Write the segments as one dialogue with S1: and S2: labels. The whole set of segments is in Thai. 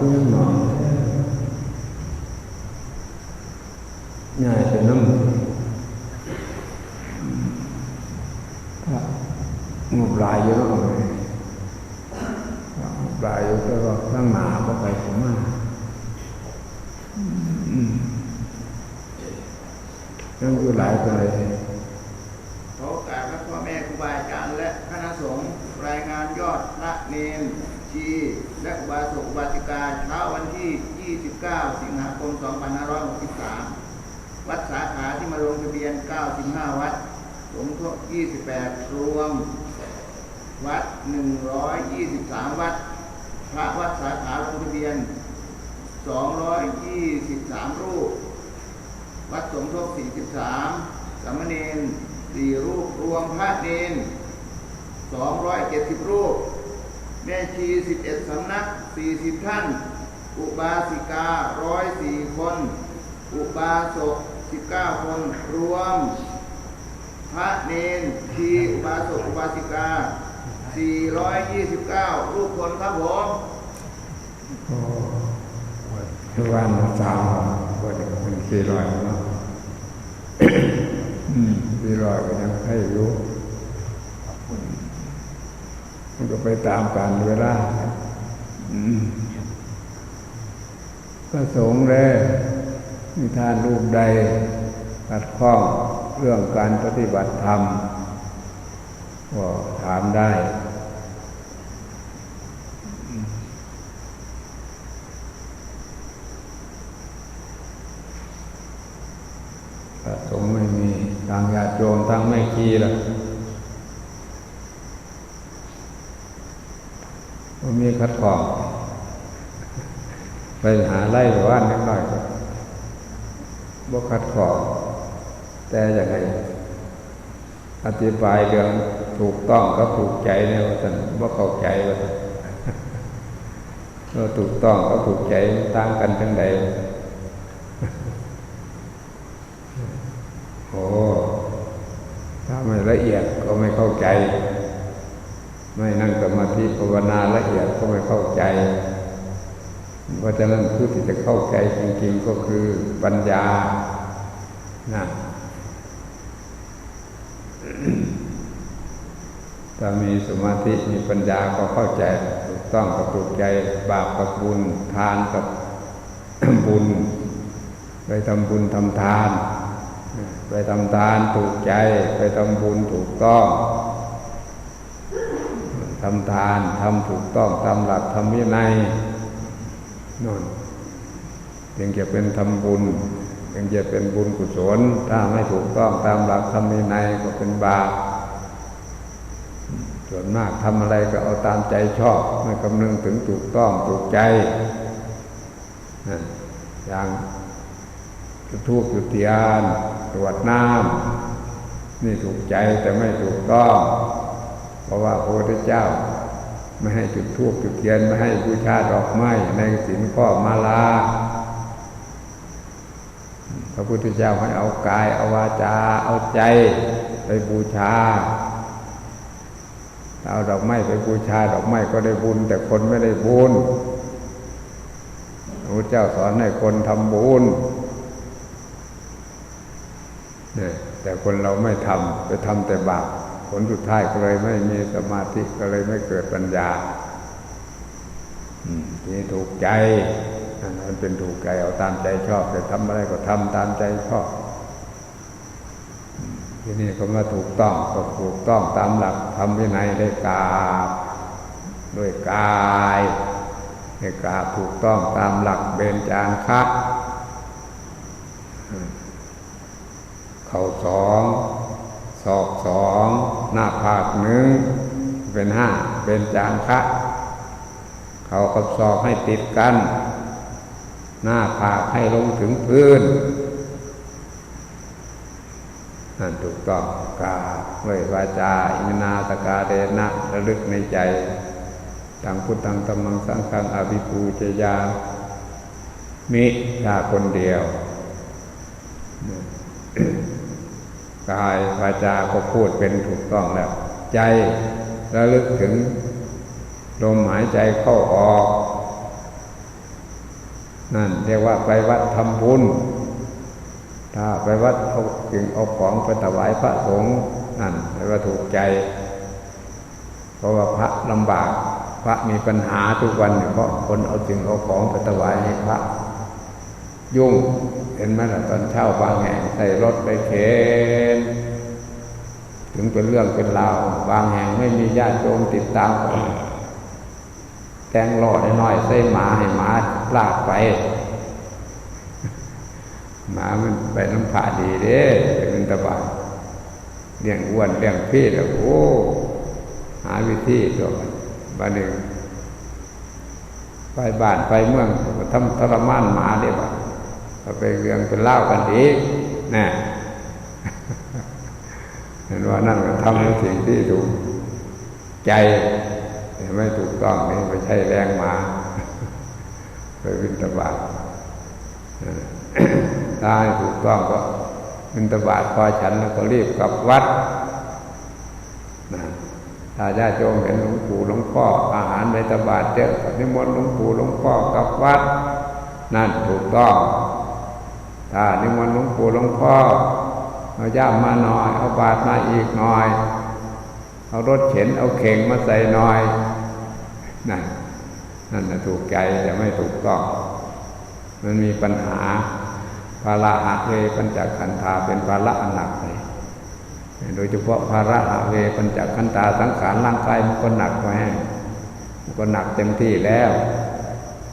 S1: ก็ยังหน่อยง่ายเป็นน้ำถ้างบลายเย
S2: 28 รวม วัด 123 วัด พระวัดสาขาลงทะเบียน 223 รูป วัดสมทบ43สามเณร4รูป รวมพระเนน270 รูป แม่ชี 11 สำนัก 40 ท่าน อุบาสิกา 104 คน อุบาสก 19 คน รวม พระเนนชีอุบาสกอุบาสิกา 429 รูปคนครับผม
S1: ทุกวันสาวันก็จะเป็นสี่ร้อยเนาะสี่ร้อยก็ยังให้รู้มันก็ไปตามการเวลาอืมก็สงฆ์เลยมีทานรูปใดขัดข้อง เรื่องการปฏิบัติธรรมก็ถามได้ พระสงฆ์ไม่มีทางญาติโยมทางไม่คีละมันมีคัดของไปหาไล่หรือว่านิดหน่อยก็บ่คัดของ แต่อย่างไรอธิบายเรื่องถูกต้องก็ถูกใจเนี่ยว่าท่านบ่เข้าใจว่าเราถูกต้องก็ถูกใจต่างกันทั้งใดโอ้ถ้าไม่ละเอียดก็ไม่เข้าใจ ไม่นั่งสมาธิภาวนาละเอียดก็ไม่เข้าใจเพราะฉะนั้นผู้ที่จะเข้าใจจริงๆก็คือปัญญานะ ถ้ามีสมาธิมีปัญญาก็เข้าใจถูกต้องกับถูกใจบาปกับบุญทานกับบุญ ไปทำบุญทำทาน ไปทำทานถูกใจ ไปทำบุญถูกต้องทำทานทำถูกต้องตามหลักทำวินัยนั่นยังจะเป็นทำบุญยังจะเป็นบุญกุศล ถ้าไม่ถูกต้องตามหลักทำวินัยก็เป็นบาป ส่วนมากทำอะไรก็เอาตามใจชอบ ไม่คำนึงถึงถูกต้องถูกใจ อย่างจุดทูบจุดเทียนตรวจน้ำนี่ถูกใจแต่ไม่ถูกต้อง เพราะว่าพระพุทธเจ้า ไม่ให้จุดทูบจุดเทียนไม่ให้บูชาดอกไม้ในศีลข้อมาลาพระพุทธเจ้าให้เอากายเอาวาจาเอาใจไปบูชา เอาดอกไม้ไปบูชาดอกไม้ก็ได้บุญ แต่คนไม่ได้บุญพระเจ้าสอนให้คนทำบุญเนี่ยแต่คนเราไม่ทำไปทำแต่บาปผลสุดท้ายก็เลยไม่มีสมาธิก็เลยไม่เกิดปัญญาทีนี้ถูกใจอันนั้นเป็นถูกใจเอาตามใจชอบ แต่ทำอะไรก็ทำตามใจชอบ ที่นี้ก็มาถูกต้องก็ถูกต้องตามหลักทำวินัยได้กราบด้วยกายให้กราบถูกต้องตามหลักเบญจางคะเข่าสองศอกสองหน้าผากหนึ่งเป็นห้าเป็นจางคะเข่ากับศอกให้ติดกัน หน้าผากให้ลงถึงพื้น ถูกต้องกาด้วยวาจาอิมนาตกาเดนะระลึกในใจตังพุทธังธรรมังสังฆังอภิปูจยา มิถ้าคนเดียว กายวาจาก็พูดเป็นถูกต้องแล้ว ใจระลึกถึงลมหายใจเข้าออก นั่นเรียกว่าไปวัดทำบุญ ถ้าไปวัดเอาสิ่งเอาของไปถวายพระสงฆ์นั่นเรียกว่าถูกใจ เพราะว่าพระลำบาก พระมีปัญหาทุกวันอยู่เพราะคนเอาสิ่งเอาของไปถวายให้พระ ยุ่งเห็นไหมล่ะตอนเช้าบางแห่งใส่รถไปเข็นถึงเป็นเรื่องเป็นราวบางแห่งไม่มีญาติโยมติดตามก็แกงหล่อน้อยใส่หมาให้หมาลากไป หมามันไปน้ำผ่าดีเด้ไปเป็นตะบานเลี้ยงอ้วนเลี้ยงพี่แล้วโอ้หาวิธีตัวมันบ้านหนึ่งไปบ้านไปเมืองทำทรมานหมาเด้บ้าก็ไปเรื่องเป็นเล่ากันอีกนะเห็นว่านั่นก็ทำในสิ่งที่ถูกใจแต่ไม่ถูกต้องนี่ไม่ใช่แรงหมา ไปวินตบาท ถ้าให้ถูกต้องก็บินตบาทพอฉันแล้วก็รีบกลับวัดนะถ้าญาติโยมเห็นหลวงปู่หลวงพ่ออาหารในตบาทเยอะนิมนต์หลวงปู่หลวงพ่อกลับวัด นั่นถูกต้องถ้านิมนต์หลวงปู่หลวงพ่อเอาย่ามมาหน่อยเอาบาตรมาอีกหน่อย เอารถเข็นเอาเข่งมาใส่หน่อยนั่นนั่นนะถูกใจแต่ไม่ถูกต้อง มันมีปัญหา ภาระหะเวปัญจขันธาเป็นภาระอันหนักเลยโดยเฉพาะภาระหะเวปัญจขันธาสังขารร่างกายมันก็หนักไว้มันก็หนักเต็มที่แล้ว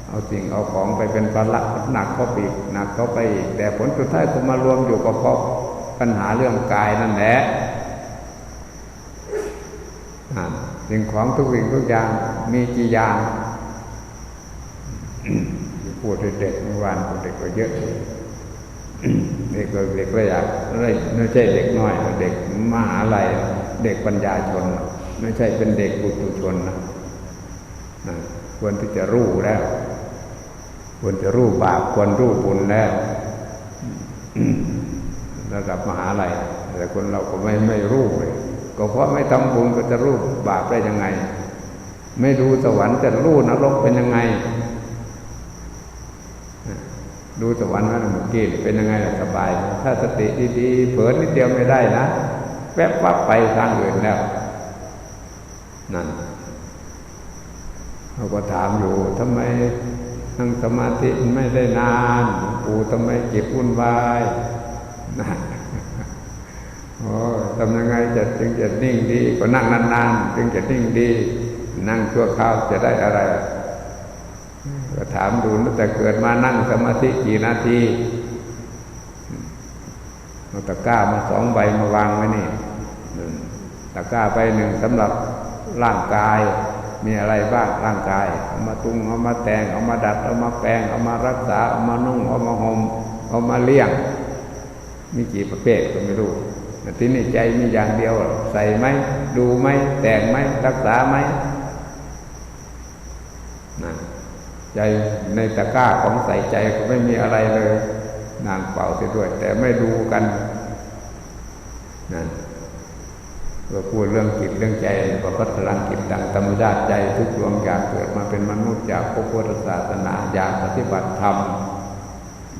S1: เอาสิ่งเอาของไปเป็นภาระหนักเข้าไปอีกหนักเข้าไปอีกแต่ผลสุดท้ายก็มารวมอยู่กับเพราะปัญหาเรื่องกายนั่นแหละสิ่งของทุกสิ่งทุกอย่างมีกี่อย่างพูดเด็กเมื่อวานพูดเด็กก็เยอะ เด็กเด็กก็อยากไม่ใช่เด็กน้อยเด็กมหาลัยเด็กปัญญาชน ไม่ใช่เป็นเด็กปุถุชนนะควรที่จะรู้แล้ว ควรจะรู้บาปควรรู้บุญแล้วระดับมหาลัยแต่คนเราก็ไม่ไม่รู้เลยก็เพราะไม่ทำบุญก็จะรู้บาปได้ยังไง ไม่รู้สวรรค์จะรู้นรกเป็นยังไง ดูสวรรค์นั่นเมื่อกี้เป็นยังไงล่ะสบาย ถ้าสติดีๆเผลอนิดเดียวไม่ได้นะแวบวับไปทางอื่นแล้ว นั่นเราก็ถามอยู่ทำไมนั่งสมาธิไม่ได้นานปู่ทำไมจิตวุ่นวายนะโอ้ทำยังไงจะจึงจะนิ่งดี ก็นั่งนานๆจึงจะนิ่งดี นั่งชั่วคราวจะได้อะไร ก็ถามดูตั้งแต่เกิดมานั่งสมาธิกี่นาทีเอาตะกร้ามาสองใบมาวางไว้นี่ตะกร้าใบหนึ่งสำหรับร่างกายมีอะไรบ้างร่างกายเอามาตุงเอามาแต่งเอามาดัดเอามาแปลงเอามารักษาเอามานุ่งเอามาห่มเอามาเลี้ยง มีกี่ประเภทก็ไม่รู้แต่ที่นี่ใจมีอย่างเดียว ใส่ไหมดูไหมแต่งไหมรักษาไหมนะ ใจในตะกร้าของใส่ใจก็ไม่มีอะไรเลย นางเป่าเสียด้วย แต่ไม่ดูกันนั่นเราพูดเรื่องจิตเรื่องใจประพัฒนาจิตดังธรรมชาติใจทุกดวงอยากเกิดมาเป็นมนุษย์อยากพบพุทธศาสนาอยากปฏิบัติธรรม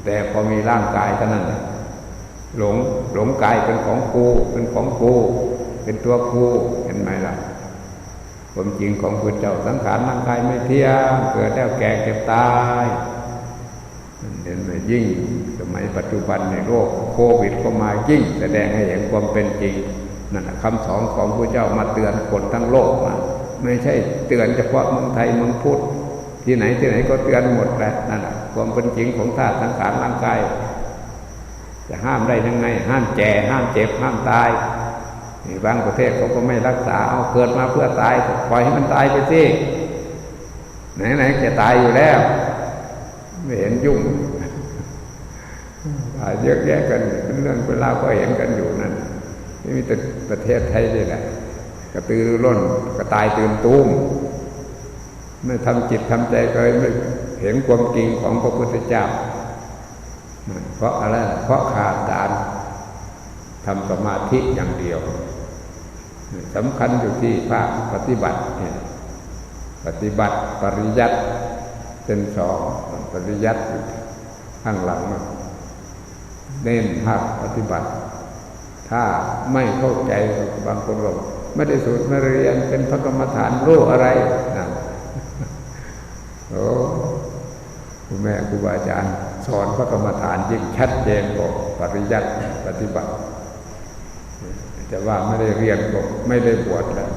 S1: แต่พอมีร่างกายเท่านั้นหลงหลงกายเป็นของกูเป็นของกูเป็นตัวกูเห็นไหมล่ะ ความจริงของพระเจ้าสังขารร่างกายไม่เที่ยงเกิดแล้วแก่เก็บตายเห็นไหมยิ่งสมัยปัจจุบันในโรคโควิดก็มายิ่ง แสดงให้เห็นความเป็นจริงนั่นคำสอนของพระเจ้ามาเตือนคนทั้งโลกมาไม่ใช่เตือนเฉพาะเมืองไทยเมืองพุทธที่ไหนที่ไหนก็เตือนหมดแหละนั่นความเป็นจริงของธาตุสังขารร่างกายจะห้ามได้ยังไง ห้ามแก่ห้ามเจ็บห้ามตาย บางประเทศเขาก็ไม่รักษาเอาเกิดมาเพื่อตายปล่อยให้มันตายไปสิไหนๆจะตายอยู่แล้ว ไม่เห็นยุ่งตายเยอะแยะกันเป็นเรื่องเป็นราวก็เห็นกันอยู่นั่นนี่มีแต่ประเทศไทยนี่แหละกระตือร้นกระตายตื่นตูมไม่ทำจิตทำใจก็ไม่เห็นความจริงของพระพุทธเจ้า เพราะอะไรเพราะขาดการทำสมาธิอย่างเดียว สำคัญอยู่ที่ภาคปฏิบัติเนี่ยปฏิบัติปริยัติเป็นสองปริยัติข้างหลังเน้นภาคปฏิบัติ ถ้าไม่เข้าใจบางคนบอกไม่ได้สูตรไม่เรียนเป็นพระกรรมฐานรู้อะไรนะโอ้คุณแม่ครูบาอาจารย์ สอนพระกรรมฐานยิ่งชัดเจนกว่าปริยัติปฏิบัติ แต่ว่าไม่ได้เรียนก็ไม่ได้บวชแล้ว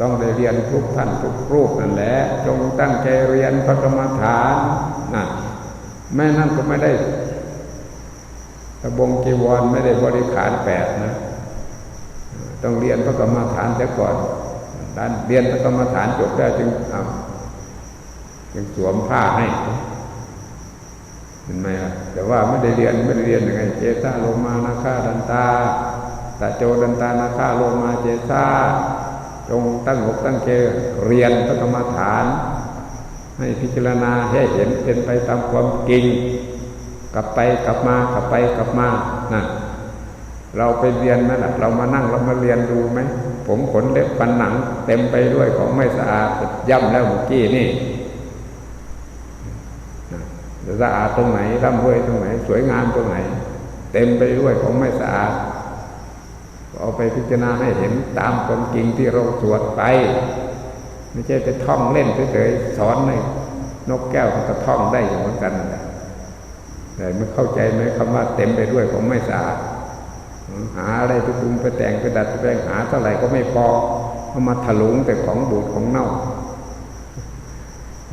S1: ต้องได้เรียนทุกท่านทุกรูปนั่นแหละจงตั้งใจเรียนพระกรรมฐานนะแม่นั่นก็ไม่ได้ตะบงจีวรไม่ได้บริขารแปดนะ ต้องเรียนพระกรรมฐานเสียก่อนด้านเรียนพระกรรมฐานจบแล้วจึงเอาจึงสวมผ้าให้เห็นไหมล่ะแต่ว่าไม่ได้เรียนไม่ได้เรียนยังไงเจตาโลมานาคาดันตา ตะโจดันตานาคาโลมาเจตาจงตั้งอกตั้งใจเรียนพระกรรมฐาน ให้พิจารณาให้เห็นเป็นไปตามความจริง กลับไปกลับมากลับไปกลับมานั่นเราไปเรียนไหมล่ะเรามานั่งเรามาเรียนดูไหมผมขนเล็บปันหนัง เต็มไปด้วยของไม่สะอาดย่ำแล้วเมื่อกี้นี่สะอาดตรงไหนร่ำรวยตรงไหน สวยงามตรงไหน เต็มไปด้วยของไม่สะอาด เอาไปพิจารณาให้เห็นตามความจริงที่เราสวดไป ไม่ใช่ไปท่องเล่นเฉยๆสอนให้นกแก้วมันก็ท่องได้อยู่เหมือนกันแหละแต่ไม่เข้าใจไหมคำว่าเต็มไปด้วยของไม่สะอาดหาอะไรไปปรุงไปแต่งไปดัดไปแปลงหาเท่าไหร่ก็ไม่พอเอามาถลุงแต่ของบูดของเน่า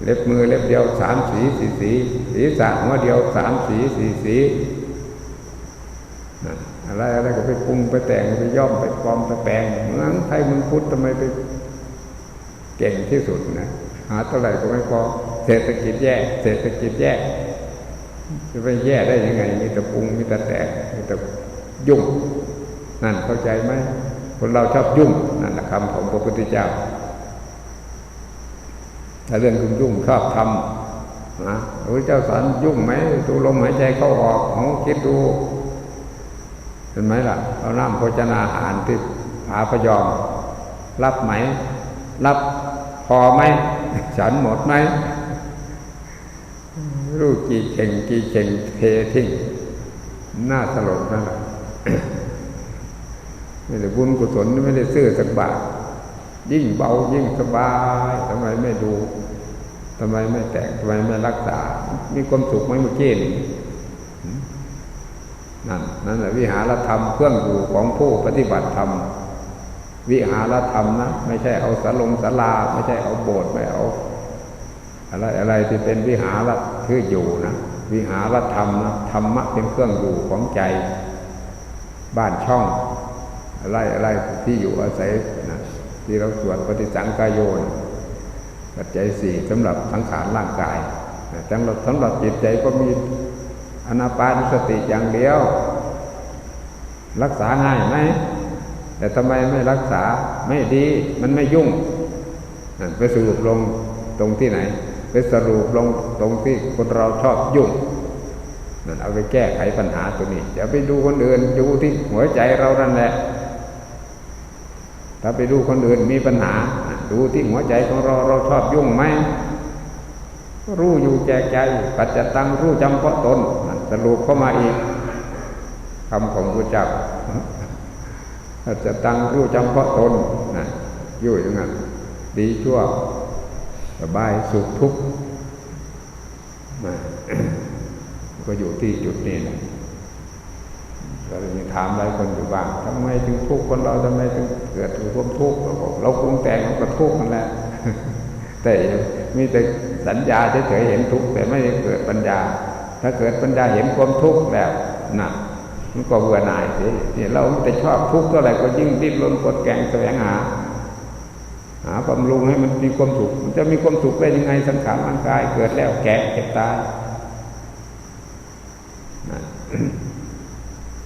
S1: เล็บมือเล็บเดียวสามสีสี่สีศีรษะหัวเดียวสามสีสี่สี อะไรอะไรก็ไปปรุงไปแต่งไปย่อมไปปลอมไปแปลงเมืองไทยเมืองพุทธทำไมไปเก่งที่สุดนะหาเท่าไหร่ก็ไม่พอเศรษฐกิจแย่เศรษฐกิจแย่จะไปแย่ได้ยังไง มีแต่ปรุงมีแต่แต่งมีแต่ยุ่ง นั่นเข้าใจไหมคนเราชอบยุ่งนั่นแหละคำของพระพุทธเจ้าถ้าเรื่องคุณยุ่งชอบทำนะพระเจ้าสอนยุ่งไหมดูลมหายใจเข้าออกของคิดดู เห็นไหมล่ะเราน้ำโภชนาอาหารที่ผาพยอม รับไหม รับพอไหมฉันหมดไหมรู้กี่เข่งกี่เข่งเททิ้งน่าสลดนั่นแหละไม่ได้บุญกุศลไม่ได้ซื้อสักบาทยิ่งเบายิ่งสบายทำไมไม่ดูทำไมไม่แต่งทำไมไม่รักษา มีความสุขไหมเมื่อกี้นี่ นั่นนั่นแหละวิหารธรรมเครื่องอยู่ของผู้ปฏิบัติธรรม วิหารธรรมนะไม่ใช่เอาสลงสลา ไม่ใช่เอาโบสถ์ไม่เอา อะไรอะไรที่เป็นวิหารคืออยู่นะวิหารธรรมนะธรรมะเป็นเครื่องอยู่ของใจ บ้านช่อง อะไรอะไรที่อยู่อาศัยนะที่เราสวดปฏิสังกายโยนปัจจัยสี่สำหรับสังขารร่างกายสำหรับสำหรับจิตใจก็มี อนาปานสติอย่างเดียว รักษาง่ายไหมแต่ทำไมไม่รักษาไม่ดีมันไม่ยุ่ง ไปสรุปลงตรงที่ไหน ไปสรุปลงตรงที่คนเราชอบยุ่งนั่นเอาไปแก้ไขปัญหาตัวนี้อย่าไปดูคนอื่นดูที่หัวใจเรานั่นแหละ ถ้าไปดูคนอื่นมีปัญหา ดูที่หัวใจของเราเราชอบยุ่งไหมรู้อยู่แก่ใจปัจจตังรู้จำเพาะตน รุปเข้ามาอีกคำของพระเจ้าจจตังรู้จำเพาะตนนะอยู่อย่างนั้นดีชั่วสบายสุขทุกข์ก็อยู่ที่จุดนี้นะเราจะถามหลายคนอยู่บ้างทำไมถึงทุกข์คนเราทำไมถึงเกิดความทุกข์เราบอกเราปรุงแต่งเราก็ทุกข์นั่นแหละแต่มีแต่สัญญาเฉยๆเห็นทุกข์แต่ไม่ได้เกิดปัญญา ถ้าเกิดปัญญาเห็นความทุกข์แล้วน่ะมันก็เบื่อหน่ายสิเนี่ยเราแต่ชอบทุกข์เท่าไหร่ก็ยิ่งดิ้นรนกดแกงแสวงหาหาบำรุงให้มันมีความสุขมันจะมีความสุขได้ยังไงสังขารร่างกาย เกิดแล้วแก่เจ็บตาย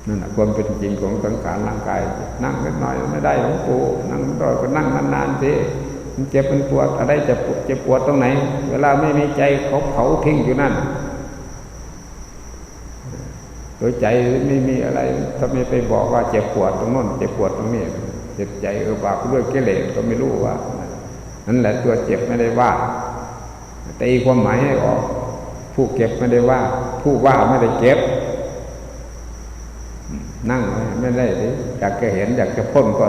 S1: นั่นแหะความเป็นจริงของสังขารร่างกาย นั่งกันหน่อยไม่ได้หลวงปู่นั่งต่อยก็นั่งนานๆสิมันเจ็บมันปวดอะไรจะปวดจะปวดตรงไหน เวลาไม่มีใจเขาเผาทิ้งอยู่นั่น โดยใจไม่มีอะไรถ้าไม่ไปบอกว่าเจ็บปวดตรงโน้นเจ็บปวดตรงนี้เจ็บใจเออบาปด้วยกิเลสก็ไม่รู้ว่านั่นแหละตัวเจ็บไม่ได้ว่าตีความหมายให้ออก ผู้เก็บไม่ได้ว่า ผู้ว่าไม่ได้เก็บ นั่งไม่ได้ดิอยากจะเห็นอยากจะพ้นก็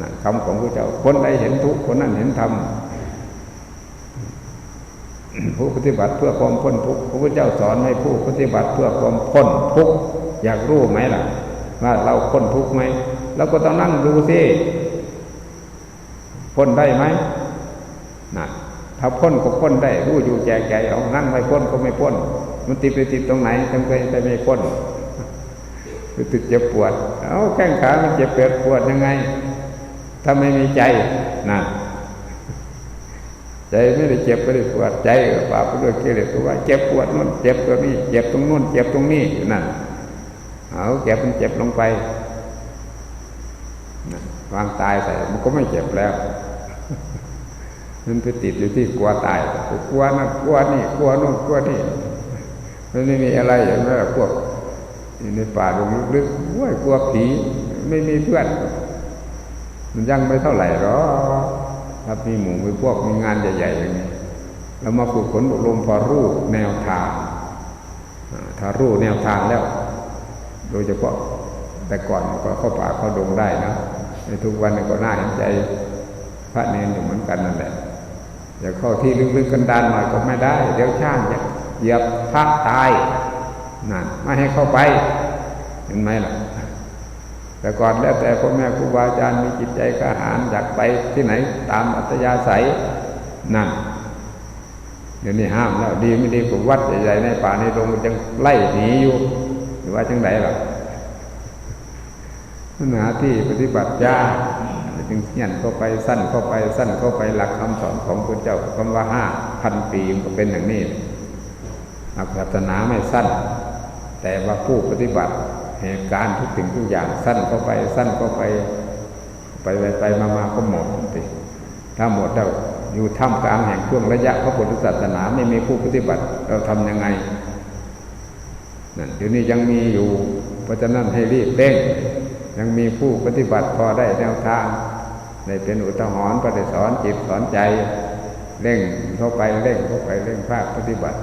S1: นั่นคำของพระเจ้าคนใดเห็นทุกคนนั้นเห็นธรรม ผู้ปฏิบัติเพื่อความพ้นทุกข์พระพุทธเจ้าสอนให้ผู้ปฏิบัติเพื่อความพ้นทุกข์อยากรู้ไหมล่ะ ว่าเราพ้นทุกข์ไหมเราก็ต้องนั่งดูสิพ้นได้ไหมนั่นถ้าพ้นก็พ้นได้รู้อยู่แจกใจเอานั่งไม่พ้นก็ไม่พ้น มันติดไปติดตรงไหนทำไมจะไม่พ้นติดเจ็บปวด เอาแข้งขามันเจ็บปวดยังไงถ้าไม่มีใจนั่น ใจไม่ได้เจ็บไม่ได้ปวดใจก็ปราบไปด้วยกิเลสตัวว่าเจ็บปวดนู่นเจ็บตัวนี้เจ็บตรงนู่นเจ็บตรงนี้อยู่นั่นเอาเจ็บมันเจ็บลงไปวางตายใส่มันก็ไม่เจ็บแล้วมันไปติดอยู่ที่กลัวตายกลัวนั่นกลัวนี่กลัวนู่นกลัวนี่มันไม่มีอะไรอย่างนั้นพวกอยู่ในป่าดงลึกๆว้ยกลัวผีไม่มีเพื่อน มันยังไม่เท่าไหร่หรอก ถ้ามีหมู่มีพวกมีงานใหญ่ๆอย่างนี้เรามาฝึกฝนอบรมพอรู้แนวทางอ่าถ้ารู้แนวทางแล้ว โดยเฉพาะแต่ก่อนก็เข้าป่าเข้าดงได้นะในทุกวันนี้ก็น่าเห็นใจพระเนรอยู่เหมือนกันนั่นแหละอย่าเข้าที่ลึกๆกันดานหน่อยก็ไม่ได้ เดี๋ยวช่างจะเหยียบพระตายนั่นไม่ให้เข้าไปเห็นไหมล่ะ แต่ก่อนแล้วแต่พ่อแม่ครูบาอาจารย์มีจิตใจกระหายอยากไปที่ไหนตามอัตยาศัยนั่นเดี๋ยวนี้ห้ามแล้วดีไม่ดีกว่าวัดใหญ่ๆในป่าในดงมันยังไล่หนีอยู่หรือว่าจังไดล่ะมันหาที่ปฏิบัติยากจึงเขียนเข้าไปสั้นเข้าไปสั้นเข้าไปหลักคำสอนของพระเจ้าคำว่าห้าพันปีมันก็เป็นอย่างนี้หลักศาสนาไม่สั้น แต่ว่าผู้ปฏิบัติ เหตุการณ์ทุกสิ่งทุกอย่างสั้นเข้าไปสั้นเข้าไปไปไปไปมามาก็หมดสิถ้าหมดแล้วอยู่ท่ามกลางแห่งช่วงระยะพระพุทธศาสนาไม่มีผู้ปฏิบัติเราทำยังไงนั่นเดี๋ยวนี้ยังมีอยู่เพราะฉะนั้นให้รีบเร่งยังมีผู้ปฏิบัติพอได้แนวทางได้เป็นอุทหรณ์ปฏิสอนจิตสอนใจเร่งเข้าไปเร่งเข้าไปเร่งภาคปฏิบัติ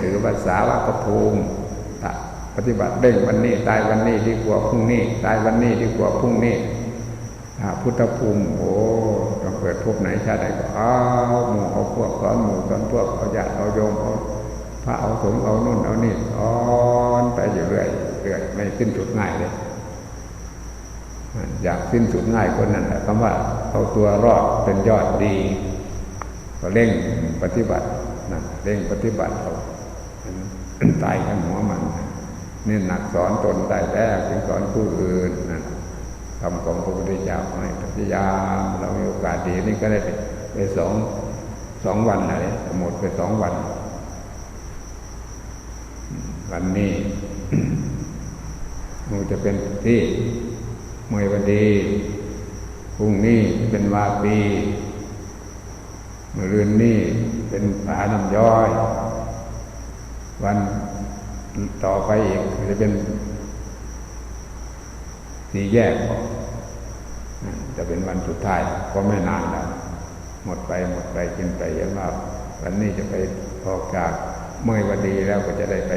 S1: สื่อภาษาว่ากภูมิ ปฏิบัติเร่งวันนี้ตายวันนี้ดีกว่าพรุ่งนี้ตายวันนี้ดีกว่าพรุ่งนี้พุทธภูมิโอ้ต้องเกิดภพไหนชาติใดก็เอาหมู่เอาพวกสอนหมู่สอนพวกเอาญาติเอาโยมเอาพระเอาสงฆ์เอานู่นเอานี่สอนไปอยู่เรื่อยเรื่อยไม่สิ้นสุดง่ายเลยอยากสิ้นสุดง่ายคนนั้นแหละคำว่าเอาตัวรอดเป็นยอดดี ก็เร่งปฏิบัตินั่นเร่งปฏิบัติเอาตายกันหัวมัน นี่หนักสอนตนได้แล้วถึงสอนผู้อื่นนั่นคำของพระพุทธเจ้าให้พยายามเรามีโอกาสดีนี่ก็ได้ไปสองสองวันเลยหมดไปสองวัน วันนี้มันจะเป็นที่เมื่อวันดีพรุ่งนี้เป็นวาปีเมื่อรืนนี้เป็นผาน้ำย้อย วัน ต่อไปอีกจะเป็นสี่แยกจะเป็นวันสุดท้ายก็ไม่นานแล้วหมดไปหมดไปกินไปเยอะมากวันนี้จะไปออกจากเมื่อวันดีแล้วก็จะได้ไป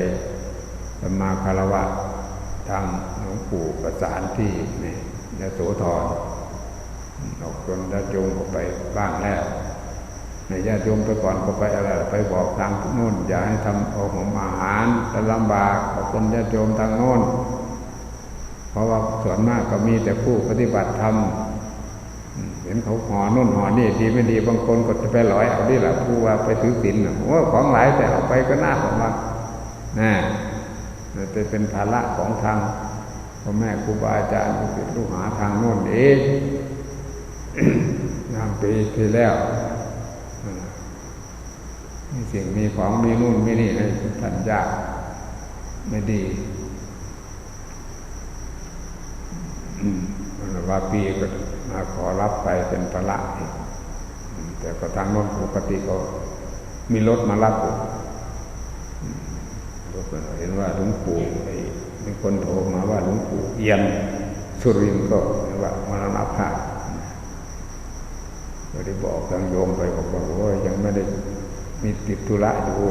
S1: มาคารวะทางหลวงปู่ประสานที่นี่ยโสธรออกคนญาติโยมออกไปบ้างแล้ว ในญาติโยมไปก่อนก็ไปอะไรไปบอกทางโน่น อย่าให้ทำเอาของอาหารจะลำบากขอบคนญาติโยมทางโน้น เพราะว่าส่วนมากก็มีแต่ผู้ปฏิบัติธรรมเห็นเขาห่อนู่นห่อนี่ดีไม่ดีบางคนก็จะไปลอยเอาดิแหละผู้ว่าไปถือศีลโอ้ของหลายแต่เอาไปก็น่าผมว่าน่จะเป็นภาระของทางพ่อแม่ครูบาอาจารย์ลูกศิษย์ลูกหาทางโน้นเองงานปีที่แล้ว มีสิ่งมีของมีนู่นมีนี่ให้ท่านยากไม่ดีว่าปีก็มาขอรับไปเป็นภาระแต่ก็ทางโน้นปกติก็มีรถมารับอยู่เห็นว่าหลวงปู่มีคนโทรมาว่าหลวงปู่เอียนสุริย์ก็ว่า มรณภาพ ก็ได้บอกทางโยมไปบอกว่าโอ้ยยังไม่ได้มีติดธุระอยู่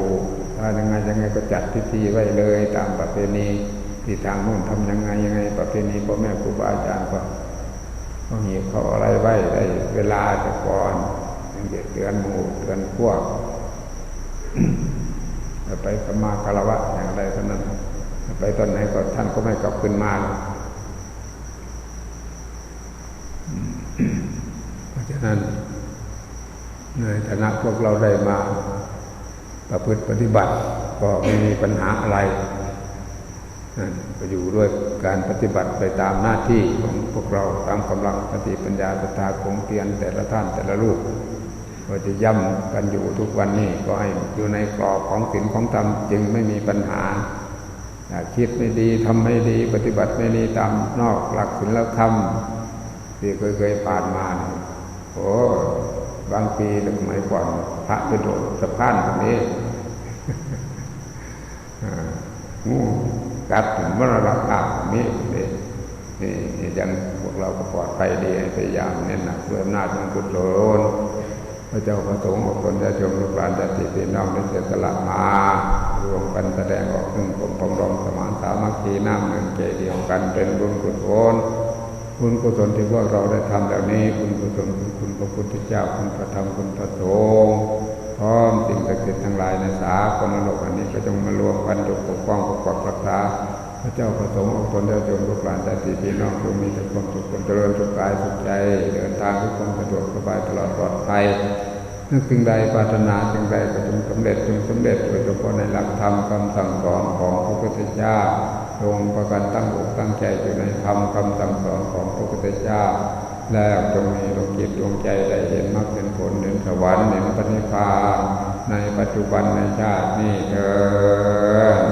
S1: ถ้ายังไงยังไงก็จัดพิธีไว้เลย ตามประเพณีที่ทางโน้นทำยังไงยังไง ประเพณีพ่อแม่ครูบาอาจารย์ก็ก็มีเขาอะไรไว้ได้เวลาแต่ก่อนเดือนเดือนหมู่เดือนพวกไปสมมาคารวะอย่างไรเท่านั้น ไปตอนไหนก็ท่านก็ไม่กลับขึ้นมาเพราะฉะ นั้นในฐานะพวกเราได้มาประพฤติปฏิบัติ ก็ไม่มีปัญหาอะไรนั่นก็อยู่ด้วยการปฏิบัติไปตามหน้าที่ของพวกเราตามกำลังสติปัญญาศรัทาของเตียนแต่ละท่านแต่ละรูปก็จะย้ำกันอยู่ทุกวันนี้ก็ให้อยู่ในกรอบของศีลของธรรมจึงไม่มีปัญหาคิดไม่ดีทำไม่ดี ปฏิบัติไม่ดีตามนอกหลักศีลธรรมที่เคยเคยผ่านมาน โอ้บางปีสมัยก่อนพระไปโดดสะพานตรงนี้งูกัดถึงมรณะภาพนี้นี่นี่ยังพวกเราก็ปลอดภัยดีพยายามเน้นหนักด้วยอำนาจของกุศลพระเจ้าพระสงฆ์อดทนญาติโยมลูกหลานญาติพี่น้องได้เสียสละมารวมกันแสดงออกถึงผมปองรองสมานสามัคคีน้ำหนึ่งใจเดียวกันเป็นบุญกุศล บุญกุศลที่พวกเราได้ทำแล้วนี้บุญกุศลคุณคุณพระพุทธเจ้าคุณพระธรรมคุณพระสงฆ์พร้อมสิ่งศักดิ์สิทธิ์ทั้งหลายในสากลโลกอันนี้ก็จงมารวมกันจงปกป้องปกปักรักษาพระเจ้าประสงค์อดทนได้จงลูกหลานญาติพี่น้องจงมีแต่ความสุขความเจริญสุขกายสุขใจ เดินทางด้วยความสะดวกสบายตลอดปลอดภัยนึกสิ่งใดปรารถนาสิ่งใดก็จงสำเร็จจงสำเร็จโดยเฉพาะในหลักธรรมคำสั่งสอนของพระพุทธเจ้า จงประกันตั้งอกตั้งใจอยู่ในธรรมคำสั่งสอนของพระพุทธเจ้า แล้วจงมีดวงจิตดวงใจได้เห็นมรรคเห็นผลเห็นสวรรค์เห็นปณิพพานในปัจจุบันในชาตินี้เถิด